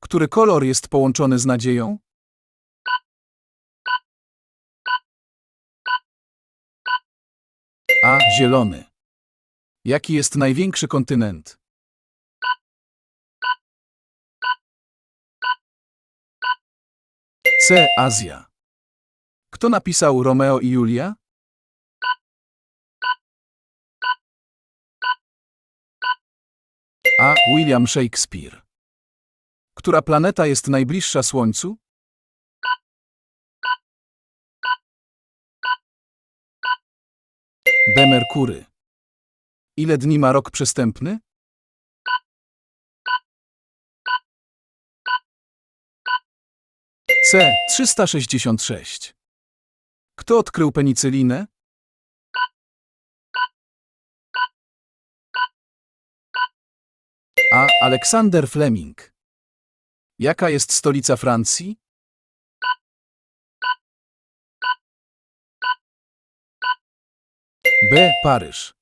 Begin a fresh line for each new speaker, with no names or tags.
Który kolor jest połączony z nadzieją? A. Zielony. Jaki jest największy kontynent? C. Azja. Kto napisał Romeo i Julia? A. William Shakespeare. Która planeta jest najbliższa Słońcu? B. Merkury. Ile dni ma rok przestępny? C. 366. Kto odkrył penicylinę? A. Aleksander Fleming. Jaka jest stolica Francji? B. Paryż.